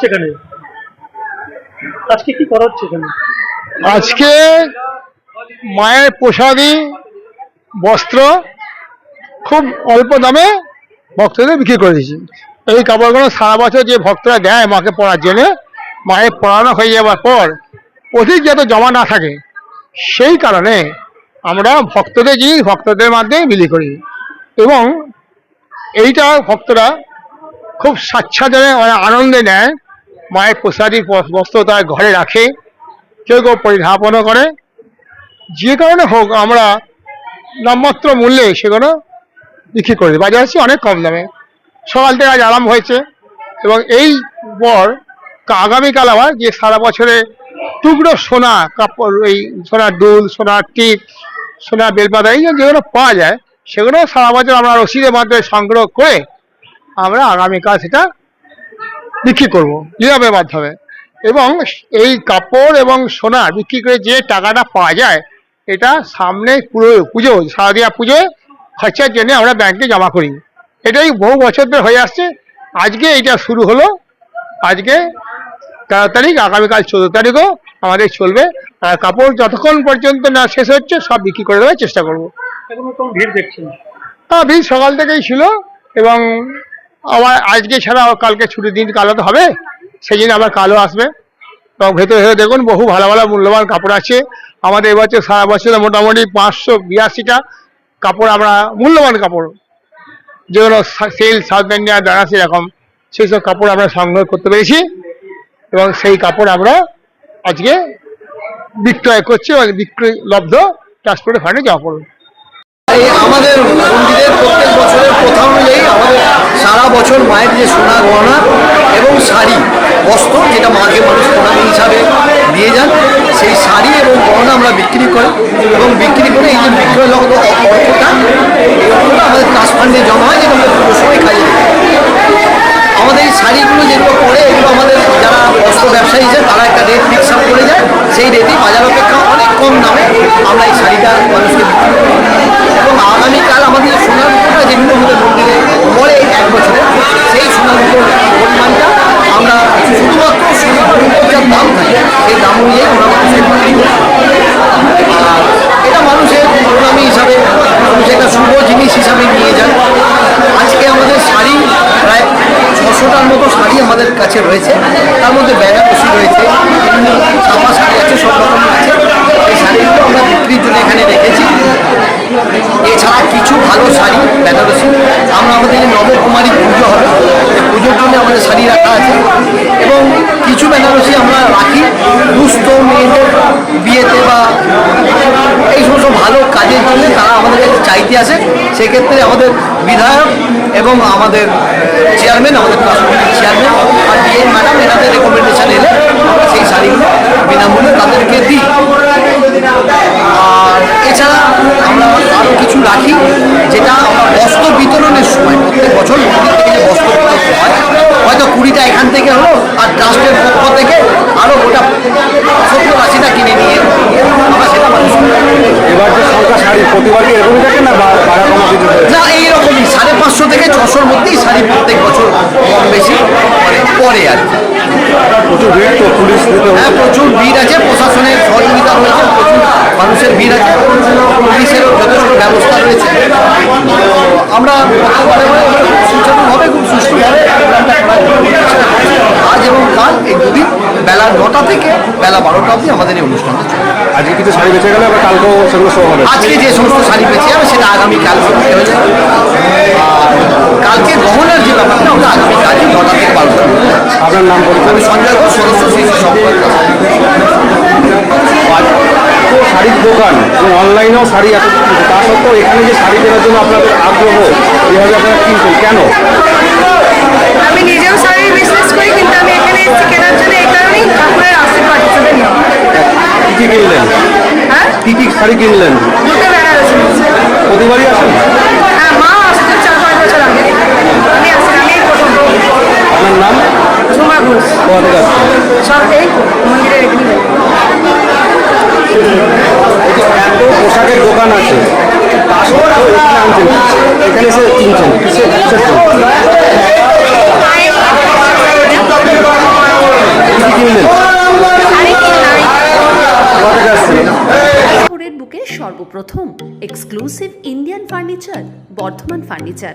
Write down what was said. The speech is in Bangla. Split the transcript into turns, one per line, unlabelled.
সেখানে? আজকে কি করা হচ্ছে এখানে?
আজকে মায়ের প্রসাদী বস্ত্র খুব অল্প দামে ভক্তদের বিক্রি করে দিয়েছি। এই কাপড়গুলো সারা বছর যে ভক্তরা দেয় মাকে পড়ার জন্য, মায়ের পড়ানো হয়ে যাওয়ার পর অধিক যাতে জমা না থাকে, সেই কারণে আমরা ভক্তদের জিনিস ভক্তদের মাধ্যমে বিলি করি। এবং এইটা ভক্তরা খুব স্বাচ্ছন্দ্যে মানে আনন্দে নেয়। মায়ের প্রসাদী বস- বস্ত্র তার ঘরে রাখে, কেউ কেউ পরিধাপনও করে। যে কারণে হোক আমরা নামমাত্র মূল্যে সেগুলো বিক্রি করে দিই। বাজারে হচ্ছে অনেক কম দামে। সকাল থেকে আজ আরাম হয়েছে এবং এই পর আগামীকাল আবার যে সারা বছরে টুকরো সোনা, কাপড়, এই সোনার দুল, সোনার টিপ, সোনার বেলপাতা, এই যেগুলো পাওয়া যায়, সেগুলো সারা বছর আমরা রসিদের মাধ্যমে সংগ্রহ করে আমরা আগামীকাল সেটা বিক্রি করব। নীরবের মাধ্যমে এবং এই কাপড় এবং সোনা বিক্রি করে যে টাকাটা পাওয়া যায় এটা সামনে পুরো পুজো শারদীয়া পুজোয় খরচার জন্য আমরা ব্যাংকে জমা করি। এটাই বহু বছর ধরে হয়ে আসছে। আজকে এটা শুরু হলো। আজকে তেরো তারিখ আগামীকাল চোদ্দ তারিখও আমাদের চলবে। আর কাপড় যতক্ষণ পর্যন্ত না শেষ হচ্ছে সব বিক্রি করে দেওয়ার চেষ্টা করব।
ভিড় দেখছেন।
হ্যাঁ ভিড় সকাল থেকেই ছিল এবং আবার আজকে ছাড়া কালকে ছুটির দিন কালো তো হবে সেই জন্য আবার কালো আসবে। এবং ভেতরে ভেতরে দেখুন, বহু ভালো ভালো মূল্যবান কাপড় আছে। আমাদের এবছর সারা বছরে মোটামুটি পাঁচশো বিরাশিটা কাপড় আমরা, মূল্যবান কাপড়। যেগুলো সেল সাউথ ইন্ডিয়া বেনারসি এরকম সেই সব কাপড় আমরা সংগ্রহ করতে পেরেছি। এবং সেই কাপড় আমরা আজকে বিক্রয় করছি এবং বিক্রয় লব্ধ ট্রান্সপোর্টের ফান্ডে জমা করব।
আমাদের মন্দিরের প্রত্যেক বছরের সারা বছর মায়ের যে সোনা গহনা এবং শাড়ি, বস্ত্র যেটা মাকে মানুষ প্রণামী হিসাবে দিয়ে যান, সেই শাড়ি এবং গহনা আমরা বিক্রি করি এবং বিক্রি করে এই যে বিক্রয় লগ্ন অর্থটা এই অর্থটা আমাদের ট্রাস্ট ফান্ডে জমা হয়, যেটা আমরা পুরো সময় কাজে আমাদের এই শাড়িগুলো যেগুলো পরে, এগুলো আমাদের যারা বস্ত্র ব্যবসায়ী আছে, তারা একটা রেট ফিক্স আপ করে যায় সেই রেটে বাজার অপেক্ষা অনেক কম দামে আমরা এই শাড়িটা মানুষকে বিক্রি করি এবং আগামীকাল আমাদের যে সোনার মুখোটা যেগুলো আমাদের মন্দিরে পরে এক বছরে সেই সোনার মুখোর পরিমাণটা আমরা শুধুমাত্র সোনার মুখোর যা দাম থাকে সেই দাম অনুযায়ী আমরা মানুষের বিক্রি করি আর এটা মানুষের প্রণামী হিসাবে মানুষ একটা শুভ জিনিস হিসাবে নিয়ে যান আজকে আমাদের শাড়ি প্রায় ছশোটার মতো শাড়ি আমাদের কাছে রয়েছে, তার মধ্যে বেনারসি রয়েছে ছাপা শাড়ি আছে, সব রকমের আছে। এই শাড়িগুলো আমরা বিক্রির জন্য এখানে রেখেছি। এছাড়া কিছু ভালো শাড়ি বেনারসি। আমরা আমাদের নবকুমারী পুজো হবে। পুজোর জন্য আমাদের শাড়ি রাখা আছে। এবং কিছু বেনারসি আমরা রাখি। দুস্থ মেয়েদের বিয়েতে বা এই সমস্ত ভালো কাজের জন্য তারা আমাদের চাইতে আসে সেক্ষেত্রে আমাদের বিধায়ক এবং আমাদের চেয়ারম্যান আমাদের ট্রান্সপোর্টের চেয়ারম্যান আর ডিএম ম্যাডাম এনাদের রেকমেন্ডেশন এলে আমরা সেই শাড়িগুলো বিনামূল্যে তাদেরকে দিই। আর এছাড়া আমরা আরও কিছু রাখি, যেটা আমরা বস্ত্র বিতরণের সময়, প্রত্যেক বছর মন্দির থেকে যে বস্ত্র বিতরণ হয়, হয়তো কুড়িটা এখান থেকে হলো, আর ট্রাস্টের পক্ষ থেকে আরও গোটা সত্তর আশিটা কিনে নিয়ে আমরা সেটা মানুষ করি।
এবার যে সংখ্যা শাড়ি প্রতিবারই এরকমই থাকে না বা বাড়া কমা কিছু হয়েছে
না এইরকমই সাড়ে পাঁচশো থেকে ছশোর মধ্যেই শাড়ি প্রত্যেক বছর কম বেশি মানে পরে আর কি
প্রচুর ভিড় তো পুলিশ দিতে
হ্যাঁ প্রচুর ভিড় আছে প্রশাসনের সহযোগিতা রয়েছে প্রচুর মানুষের ভিড় আছে পুলিশেরও যথেষ্ট ব্যবস্থা রয়েছে। আমরা সুচারুভাবে খুব সুষ্ঠুভাবে। আজ এবং কাল এই দুদিন বেলা নটা থেকে বেলা বারোটা অবধি আমাদের এই অনুষ্ঠানটা চলবে
আজকে কিছু শাড়ি বেঁচে গেলে আবার কালকেও সেগুলো শো হবে।
আজকে যে সমস্ত শাড়ি বেঁচে যাবে সেটা আগামীকাল হয়ে যাবে আর কালকে গহনার যে ব্যাপারটা ওটা আগামীকালই নটা থেকে বারোটা
আপনার নাম পরিচয়
আমি সঞ্জয় ঘোষ
শাড়ির দোকান এবং অনলাইনেও শাড়ি এত তা সত্ত্বেও এখানে যে শাড়ি কেনার জন্য আপনাদের আগ্রহ এভাবে আপনারা কিনছেন কেন?
আমি নিজেও শাড়ির বিজনেস করি কিন্তু আমি এখানে এসেছি কেনার জন্য এই কারণেই
কি কিনলেন?
হ্যাঁ?
কি কি শাড়ি কিনলেন?
দুটো
প্রতিবারই আসেন?
হ্যাঁ মা আসতে চার পাঁচ বছর আগে। আমি
আপনার নাম?
ঝুমা ঘোষ
সরকারি দোকান আছে। এখানে এসে কিনছেন? বুকে
সর্বপ্রথম exclusive Indian furniture Bardhaman furniture